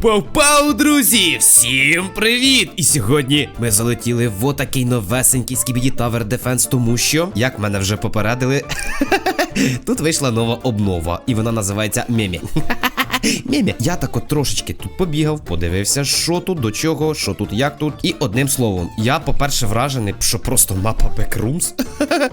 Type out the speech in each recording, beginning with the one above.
Пау-пау-пау, друзі! Всім привіт! І сьогодні ми залетіли в отакий новесенький Skibidi Tower Defense, тому що, як мене вже попередили, тут вийшла нова обнова, і вона називається Мемі. Мемі, я так от трошечки тут побігав, подивився, що тут, до чого, що тут, як тут. І одним словом, я, по-перше, вражений, що просто мапа Backrooms.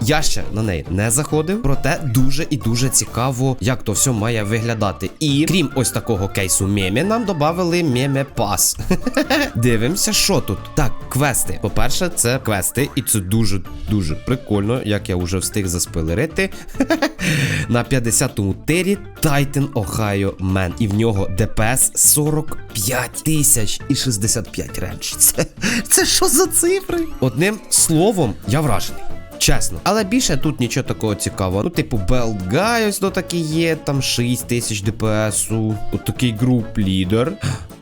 я ще на неї не заходив, проте дуже і дуже цікаво, як то все має виглядати. І крім ось такого кейсу мемі, нам додали меме пас. Дивимося, що тут. Так, квести. По-перше, це квести, і це дуже дуже прикольно, як я вже встиг заспойлерити. На 50-му тирі Titan Ohio Man. І в нього ДПС 45 тисяч і 65 рендж. Це, це що за цифри? Одним словом, я вражений. Чесно, але більше тут нічого такого цікавого. Ну, типу, Белгай ось до такий є, там 6 тисяч ДПСу. Отакий груп лідер.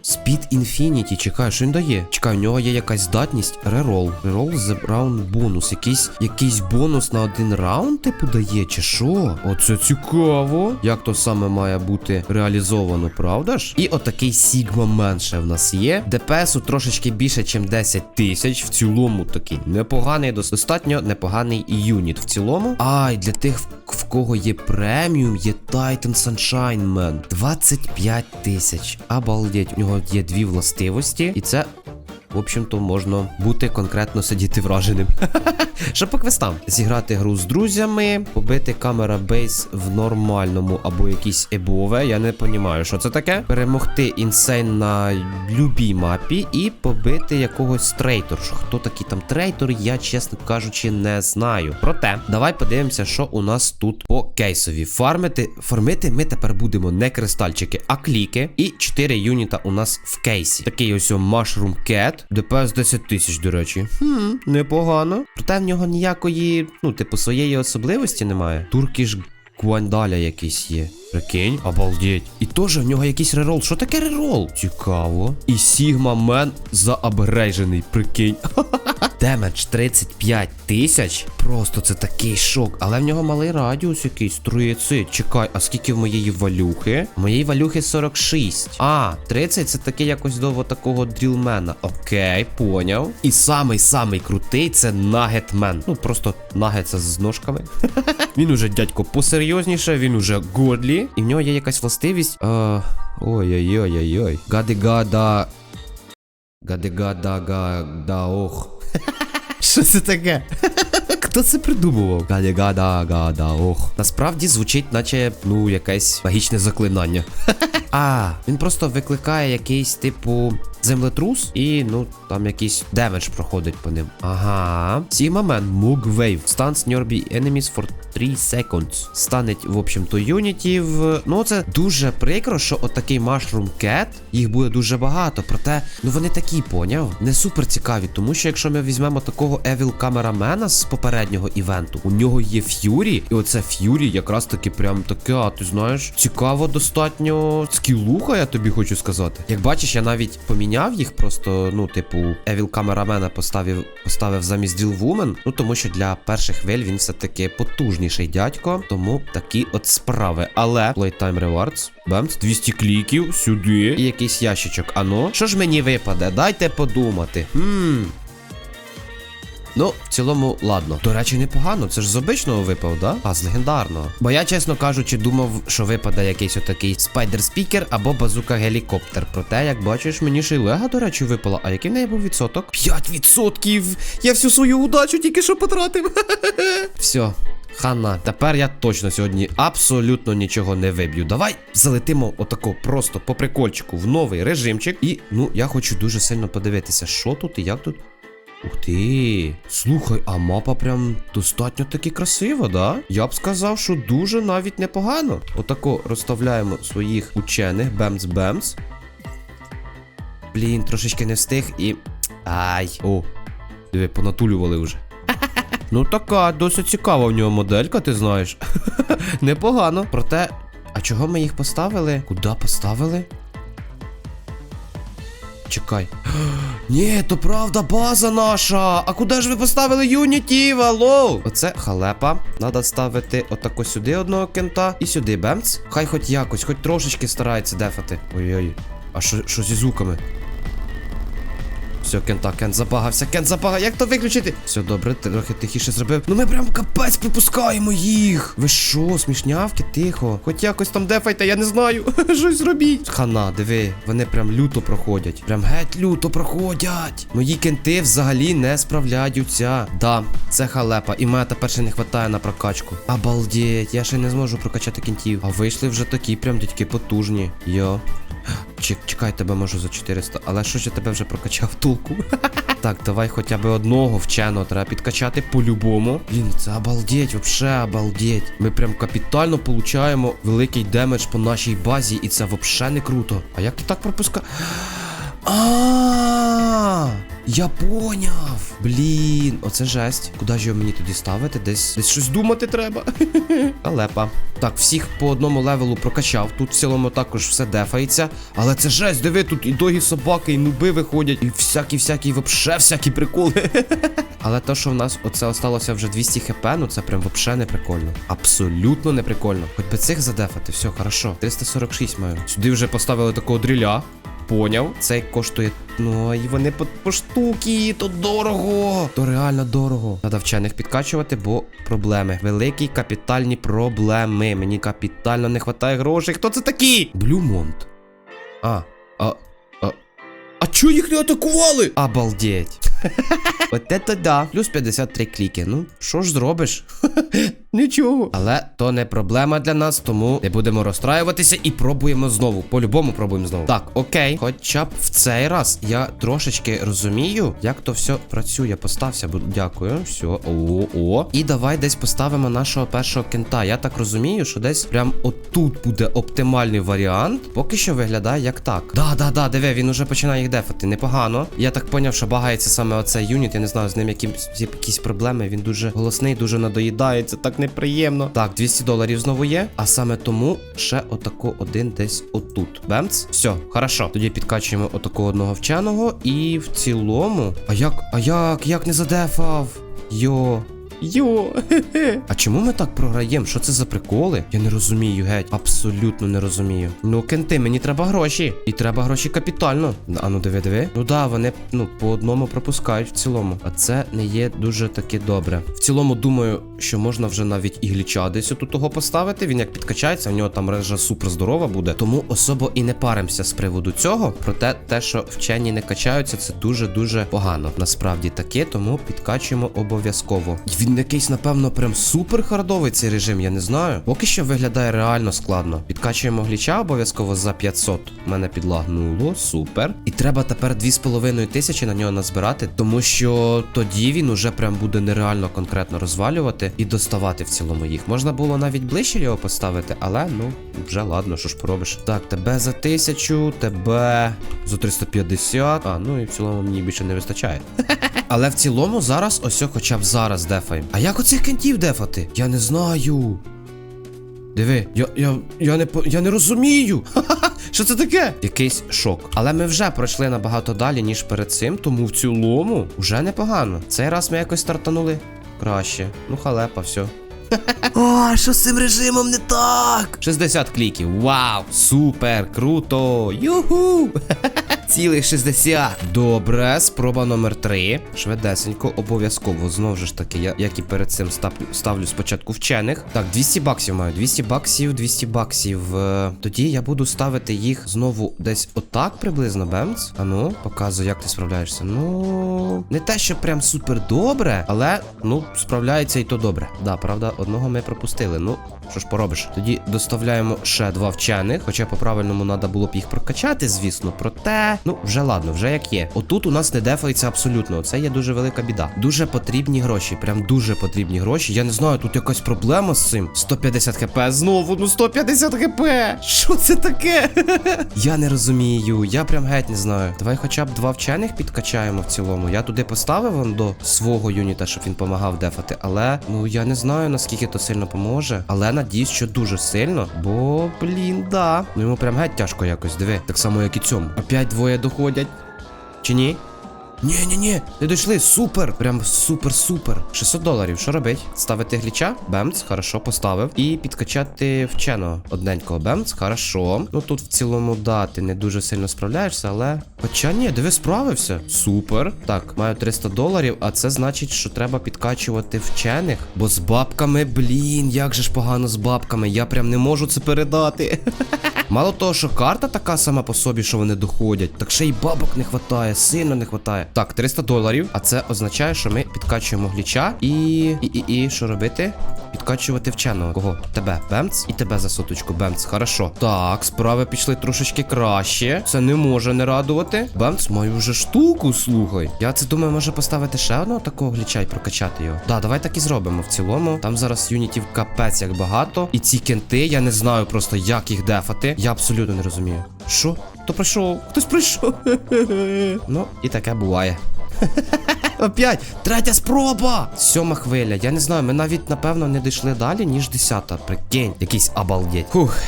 Speed Infinity, чекай, що він дає? Чекай, у нього є якась здатність. Рерол. Рерол з раунд бонус. Якийсь якийсь бонус на один раунд, типу, дає, чи що? Оце цікаво. Як то саме має бути реалізовано, правда ж? І отакий Sigma менше в нас є. ДПСу трошечки більше, ніж 10 тисяч. В цілому такий непоганий, достатньо непоганий юніт в цілому. Ай, для тих, в, в кого є преміум, є Titan Sunshine Man. 25 тисяч. Обалдеть, у нього є дві властивості, і це. В общем-то, можна бути конкретно сидіти враженим. Що по квестам? Зіграти гру з друзями, побити камера бейс в нормальному або якійсь ебове. Я не розумію, що це таке. Перемогти інсейн на любій мапі і побити якогось трейтор. Хто такий там трейтор, я, чесно кажучи, не знаю. Проте, давай подивимося, що у нас тут по кейсові. Фармити, фармити ми тепер будемо не кристальчики, а кліки. І 4 юніта у нас в кейсі. Такий ось Mushroom Cat. ДПС 10 тисяч, до речі. Хм, непогано. Проте в нього ніякої, ну, типу, своєї особливості немає. Туркіш Гуандаля якийсь є. Прикинь, обалдеть. І теж в нього якийсь рерол. Що таке рерол? Цікаво. І Сігма Мен заабрежений, прикинь. Демедж 35 тисяч. Просто це такий шок. Але в нього малий радіус якийсь. Троєци. Чекай, а скільки в моєї валюхи? Моєї валюхи 46. А, 30 це таке якось до такого дрілмена. Окей, поняв. І самий-самий крутий це Нагетмен. Ну, просто нагетса з ножками. Він уже дядько посерйозніше, він уже годлі. І в нього є якась властивість. Е, Ой-ой-ой-ой-ой. Гадигада. Гадигада ох. Що це таке? Хто це придумував? Гадигада гада ох. Насправді звучить, наче, ну, якесь магічне заклинання. А, він просто викликає якийсь типу землетрус, і ну там якийсь демедж проходить по ним. Ага. Man, Moog Wave. Stans nearby enemies for 3 seconds. Станеть, в общем-то, юнітів. Ну, це дуже прикро, що отакий Mushroom Cat, їх буде дуже багато. Проте, ну вони такі, поняв? Не супер цікаві, тому що якщо ми візьмемо такого Evil Cameramana з попереднього івенту, у нього є Ф'юрі, і оце Ф'юрі якраз таки прям таке, а ти знаєш, цікаво достатньо скілуха, я тобі хочу сказати. Як бачиш, я навіть поміняв їх, просто, ну, типу, Евіл камерамена поставив, поставив замість Ділвумен. Ну тому що для перших хвиль він все-таки потужніший дядько, тому такі от справи. Але Playtime Rewards, Бемс, 200 кліків сюди. І якийсь ящичок. Ано, що ж мені випаде? Дайте подумати. Хм. Ну, в цілому, ладно. До речі, непогано. Це ж з обичного випав, да? А, з легендарного. Бо я, чесно кажучи, думав, що випаде якийсь отакий спайдер спікер або базука гелікоптер. Проте, як бачиш, мені ще й лега, до речі, випала. А який в неї був відсоток? 5%! Я всю свою удачу тільки що потратив. Все. Ханна, тепер я точно сьогодні абсолютно нічого не виб'ю. Давай залетимо отако просто по прикольчику в новий режимчик. І ну я хочу дуже сильно подивитися, що тут і як тут. Ух ти. Слухай, а мапа прям достатньо таки красива, да? Я б сказав, що дуже навіть непогано. Отако розставляємо своїх учених бемц-бемц. Блін, трошечки не встиг і. Ай. О, диви, понатулювали вже. Ну така, досить цікава в нього моделька, ти знаєш. Непогано. Проте, а чого ми їх поставили? Куди поставили? Чекай. Ні, то правда база наша. А куди ж ви поставили Юніті? Алло? Оце халепа. Надо ставити отако сюди одного кента і сюди бемц. Хай хоч якось, хоч трошечки старається дефати. Ой-ой. А що зі звуками? Все, кента, кент забагався, кент забагав. Як то виключити? Все добре, трохи тихіше зробив. Ну ми прям капець пропускаємо їх. Ви що, смішнявки? Тихо. Хоч якось там дефайте, я не знаю. Щось робіть. Хана, диви, вони прям люто проходять. Прям геть люто проходять. Мої кенти взагалі не справляються. Да, це халепа. І мене тепер ще не вистачає на прокачку. Обалдеть, я ще не зможу прокачати кентів. А вийшли вже такі прям дядьки потужні. Йо. Чек, чекай, тебе можу за 400, але що ж я тебе вже прокачав толку? так, давай хоча б одного вченого треба підкачати по-любому. Блін, це обалдеть, вообще обалдеть. Ми прям капітально получаємо великий демедж по нашій базі, і це вообще не круто. А як ти так пропуска? А, я поняв. Блін, оце жесть. Куди ж його мені тоді ставити? Десь десь щось думати треба. Алепа. Так, всіх по одному левелу прокачав. Тут в цілому також все дефається. Але це жесть, диви, тут і догі собаки, і нуби виходять, і всякі-всякі, вообще всякі приколи. Але то, що в нас оце осталося вже 200 хп, ну це прям вообще не прикольно. Абсолютно не прикольно. Хоч би цих задефати, все, хорошо. 346 маю. Сюди вже поставили такого дріля. Поняв, цей коштує. Ну, і вони по, по штуки, то дорого. То реально дорого. Треба вчених підкачувати, бо проблеми. Великі капітальні проблеми. Мені капітально не вистачає грошей. Хто це такий? Блюмонт. А, а, а. А чого їх не атакували? Обалдеть. От це да. Плюс 53 кліки. Ну, що ж зробиш? Нічого. Але то не проблема для нас, тому не будемо розстраюватися і пробуємо знову. По-любому пробуємо знову. Так, окей. Хоча б в цей раз я трошечки розумію, як то все працює. Постався, бу- дякую. Все, о, о. І давай десь поставимо нашого першого кента. Я так розумію, що десь прям отут буде оптимальний варіант. Поки що виглядає як так. Да, да, да, диви, він уже починає їх дефати. Непогано. Я так поняв, що багається саме оцей юніт. Я не знаю, з ним якимсь є якісь проблеми. Він дуже голосний, дуже надоїдається, так неприємно. Так, 200 доларів знову є. А саме тому ще отако один десь отут. Бемц. Все, хорошо. Тоді підкачуємо отакого одного вченого. І в цілому. А як? А як? Як не задефав? Йо. Йо, хе-хе. А чому ми так програємо? Що це за приколи? Я не розумію, геть. Абсолютно не розумію. Ну, кенти, мені треба гроші. І треба гроші капітально. А ну диви, диви. Ну да, вони ну по одному пропускають в цілому. А це не є дуже таки добре. В цілому, думаю, що можна вже навіть і гліча десь отут того поставити. Він як підкачається, в нього там мережа супер здорова буде. Тому особо і не паримося з приводу цього. Проте те, що вчені не качаються, це дуже-дуже погано. Насправді таке, тому підкачуємо обов'язково. Він якийсь, напевно, прям супер хардовий цей режим, я не знаю. Поки що виглядає реально складно. Підкачуємо гліча обов'язково за 500. Мене підлагнуло, супер. І треба тепер 2,5 тисячі на нього назбирати, тому що тоді він уже прям буде нереально конкретно розвалювати і доставати в цілому їх. Можна було навіть ближче його поставити, але ну вже ладно, що ж поробиш. Так, тебе за 1000, тебе за 350. А, ну і в цілому мені більше не вистачає. Але в цілому зараз ось хоча б зараз дефаємо. А як оцих кентів дефати? Я не знаю. Диви, я, я, я не я не розумію. Ха-ха-ха, Що це таке? Якийсь шок. Але ми вже пройшли набагато далі, ніж перед цим, тому в цілому вже непогано. Цей раз ми якось стартанули краще. Ну, халепа, все. О, що з цим режимом не так? 60 кліків. Вау! Супер! Круто! Юху! Цілих 60. Добре, спроба номер 3. Швидесенько, обов'язково. Знову ж таки, я, як і перед цим став, ставлю спочатку вчених. Так, 200 баксів маю. 200 баксів, 200 баксів. Е, Тоді я буду ставити їх знову десь отак приблизно, Бемц. А ну, показуй, як ти справляєшся. Ну, не те, що прям супер добре, але ну, справляється і то добре. Да, правда, одного ми пропустили. Ну, що ж поробиш? Тоді доставляємо ще два вчених, хоча по-правильному треба було б їх прокачати, звісно. Проте, ну вже ладно, вже як є. Отут у нас не дефається абсолютно. Це є дуже велика біда. Дуже потрібні гроші. Прям дуже потрібні гроші. Я не знаю, тут якась проблема з цим. 150 хп знову, ну 150 хп. Що це таке? я не розумію. Я прям геть не знаю. Давай хоча б два вчених підкачаємо в цілому. Я туди поставив он до свого юніта, щоб він помагав дефати. Але ну я не знаю наскільки то сильно поможе. Але надіюсь, що дуже сильно. Бо, блін, да. Ну йому прям геть тяжко якось. Диви. Так само, як і цьому. Опять двоє доходять. Чи ні? Ні, ні, ні, не дійшли. Супер. Прям супер, супер. 600 доларів. Що робить? Ставити гліча? Бемц, хорошо, поставив. І підкачати вченого одненького. Бемц, хорошо. Ну тут в цілому, да, ти не дуже сильно справляєшся, але. Хоча ні, диви, справився. Супер. Так, маю 300 доларів, а це значить, що треба підкачувати вчених. Бо з бабками, блін, як же ж погано з бабками. Я прям не можу це передати. Мало того, що карта така сама по собі, що вони доходять, так ще й бабок не хватає, сильно не хватає. Так, 300 доларів, а це означає, що ми підкачуємо гліча і. І, і, і що робити? Підкачувати вченого. Кого? Тебе, Бемц, і тебе за соточку, Бемц. Хорошо. Так, справи пішли трошечки краще. Це не може не радувати. Бемц, маю вже штуку, слухай. Я це думаю, може поставити ще одного такого гліча і прокачати його. Да, давай так і зробимо. В цілому, там зараз юнітів капець як багато. І ці кенти, я не знаю просто, як їх дефати. Я абсолютно не розумію. Що? Хто прийшов? Хтось прийшов. ну, і таке буває. Опять, третя спроба! Сьома хвиля. Я не знаю, ми навіть напевно не дійшли далі, ніж десята. Прикинь, якийсь обалдеть. Фух.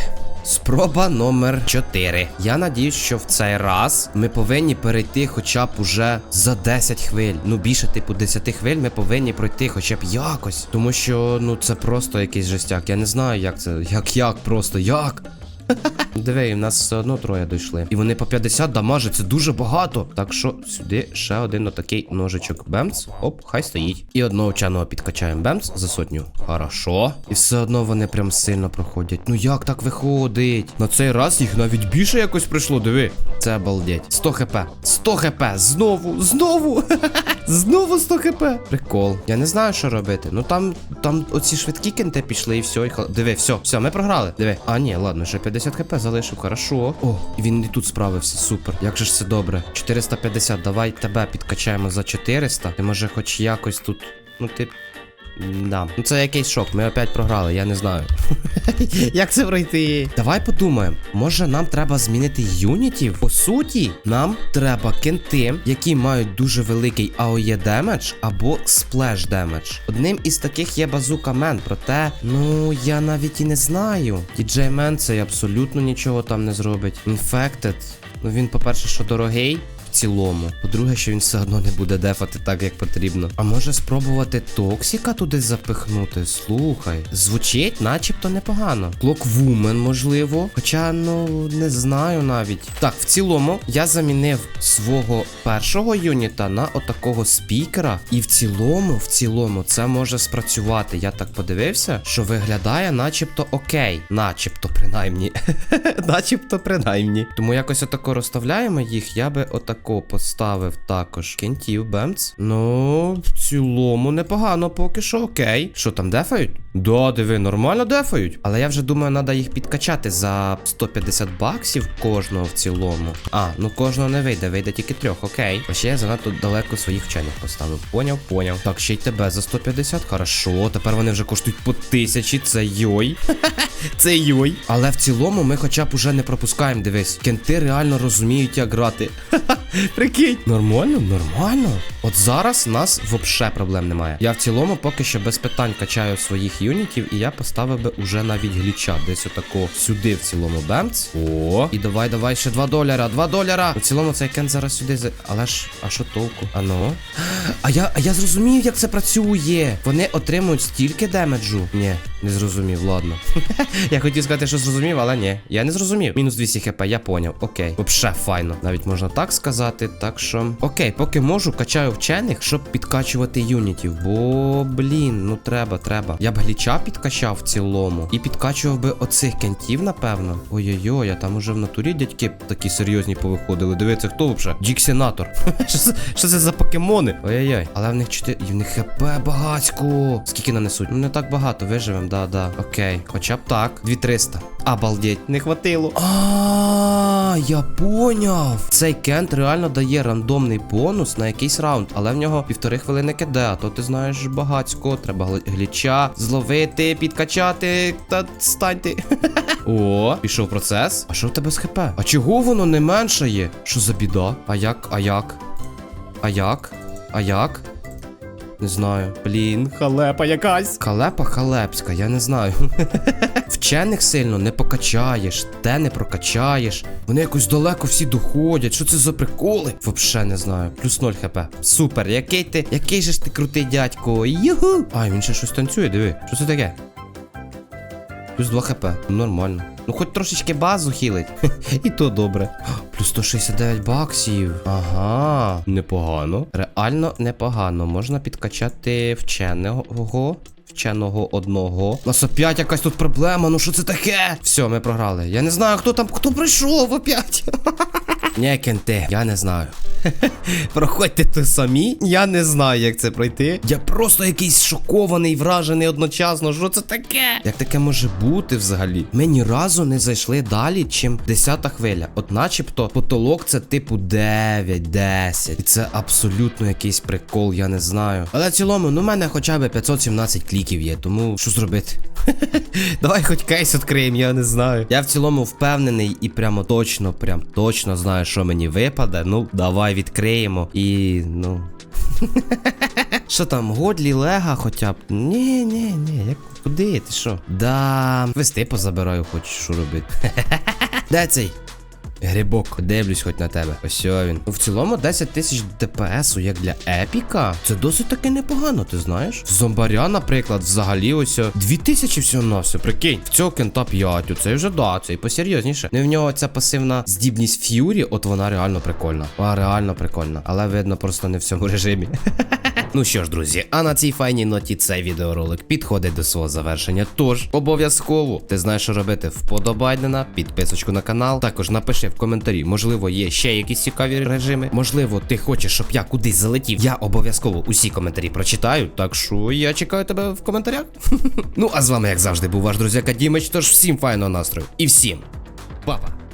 Спроба номер 4. Я надіюсь, що в цей раз ми повинні перейти хоча б уже за 10 хвиль. Ну, більше, типу, 10 хвиль ми повинні пройти хоча б якось. Тому що, ну, це просто якийсь жестяк. Я не знаю, як це. Як як просто, як? Диви, в нас все одно троє дійшли. І вони по 50 дамажать, це дуже багато. Так що сюди ще один отакий ножичок Бемц. Оп, хай стоїть. І одного вченого підкачаємо Бемц за сотню. Хорошо. І все одно вони прям сильно проходять. Ну як так виходить? На цей раз їх навіть більше якось прийшло, диви. Це обалдеть. 100 хп. 100 хп. Знову, знову. Знову 100 хп. Прикол. Я не знаю, що робити. Ну там, там оці швидкі кенти пішли і все. І... Диви, все, все, ми програли. Диви. А, ні, ладно, ще 50 хп залишив, хорошо. О, він і тут справився, супер. Як же ж це добре. 450, давай тебе підкачаємо за 400. Ти може хоч якось тут. Ну ти. Да. Ну це якийсь шок. Ми опять програли, я не знаю. Як це пройти? Давай подумаємо. Може нам треба змінити юнітів? По суті, нам треба кенти, які мають дуже великий AOE демедж або сплеш демедж. Одним із таких є базука Мен, проте, ну я навіть і не знаю. Діджей Мен цей абсолютно нічого там не зробить. Infected. Ну він, по-перше, що дорогий. В цілому. По-друге, що він все одно не буде дефати так, як потрібно. А може спробувати Токсіка туди запихнути? Слухай. Звучить начебто непогано. Клоквумен, можливо. Хоча, ну, не знаю навіть. Так, в цілому, я замінив свого першого юніта на отакого спікера. І в цілому, в цілому, це може спрацювати. Я так подивився, що виглядає начебто окей. Начебто, принаймні. Начебто, принаймні. Тому якось отако розставляємо їх. Я би отако поставив також кінтів, Бемц. Ну, в цілому непогано поки що окей. Що там дефають? Да, диви, нормально дефають. Але я вже думаю, треба їх підкачати за 150 баксів кожного в цілому. А, ну кожного не вийде, вийде тільки трьох, окей. А ще я занадто далеко своїх вчених поставив. Поняв, поняв. Так, ще й тебе за 150. Хорошо. Тепер вони вже коштують по тисячі. Це йой. Це йой. Але в цілому ми хоча б уже не пропускаємо, дивись. Кенти реально розуміють, як грати. Прикинь. Нормально, нормально. От зараз нас взагалі проблем немає. Я в цілому поки що без питань качаю своїх юнітів, і я поставив би уже навіть гліча. Десь отако сюди в цілому бемц. О, і давай, давай, ще 2 доляра, 2 доляра. В цілому цей кент зараз сюди. за- Але ж, а що толку? А ну? А я, а я зрозумів, як це працює. Вони отримують стільки демеджу. Ні, не зрозумів, ладно. я хотів сказати, що зрозумів, але ні. Я не зрозумів. Мінус 200 хп, я поняв. Окей. Вообще файно. Навіть можна так сказати. Так що. Окей, поки можу, качаю вчених, щоб підкачувати юнітів. Бо, блін, ну треба, треба. Я б гліча підкачав в цілому. І підкачував би оцих кентів, напевно. Ой-ой-ой, а там уже в натурі дядьки такі серйозні повиходили. Дивіться, хто взагалі? Діксенатор. що, це- за покемони? Ой-ой-ой. Але в них 4. І в них хп багатько. Скільки нанесуть? Ну не так багато, да, да. Окей. Хоча б так. 2300. Обалдеть, не хватило. А, я поняв. Цей кент реально дає рандомний бонус на якийсь раунд, але в нього півтори хвилини киде, а то ти знаєш багацько, треба гліча зловити, підкачати та станьте. О, пішов процес. А що в тебе з хп? А чого воно не меншає? Що за біда? А як? А як? А як? А як? Не знаю. Блін, халепа якась. Халепа халепська, я не знаю. Вчених сильно не покачаєш, те не прокачаєш. Вони якось далеко всі доходять. Що це за приколи? Вообще не знаю. Плюс 0 хп. Супер, який ти, який же ж ти крутий дядько. Юху! Ай, він ще щось танцює, диви. Що це таке? Плюс 2 хп. Нормально. Ну хоч трошечки базу хілить. І то добре. Плюс 169 баксів. Ага. Непогано. Реально непогано. Можна підкачати вченого. Вченого одного. У нас опять якась тут проблема. Ну що це таке? Все, ми програли. Я не знаю, хто там, хто прийшов опять. Ні, кенти, я не знаю. Проходьте то самі. Я не знаю, як це пройти. Я просто якийсь шокований, вражений одночасно. Що це таке? Як таке може бути взагалі? Ми ні разу не зайшли далі, чим 10 хвиля. От начебто потолок це типу 9, 10. І це абсолютно якийсь прикол, я не знаю. Але в цілому, ну в мене хоча б 517 кліків є, тому що зробити? Давай хоч кейс відкриємо, я не знаю. Я в цілому впевнений і прямо точно, прям точно знаю, що мені випаде. Ну, давай відкриємо. І ну. Що там, Годлі, Лега хоча б? Ні, ні, ні, як куди? Ти що? Да, вести позабираю, хоч що робити. Де цей? Грибок, дивлюсь хоч на тебе. Ось він. Ну, в цілому 10 тисяч ДПСу, як для епіка. Це досить таки непогано, ти знаєш? Зомбаря, наприклад, взагалі ось 2000 всього на все. Прикинь, в цього кента 5, оцей вже да, цей посерйозніше. Не в нього ця пасивна здібність ф'юрі, от вона реально прикольна. А реально прикольна. Але видно просто не в цьому режимі. Ну що ж, друзі, а на цій файній ноті цей відеоролик підходить до свого завершення. Тож обов'язково ти знаєш, що робити. Вподобайдена, підписочку на канал. Також напиши в коментарі, можливо, є ще якісь цікаві режими. Можливо, ти хочеш, щоб я кудись залетів. Я обов'язково усі коментарі прочитаю. Так що я чекаю тебе в коментарях. Ну а з вами, як завжди, був ваш друзяка Дімич. Тож всім файного настрою і всім па-па!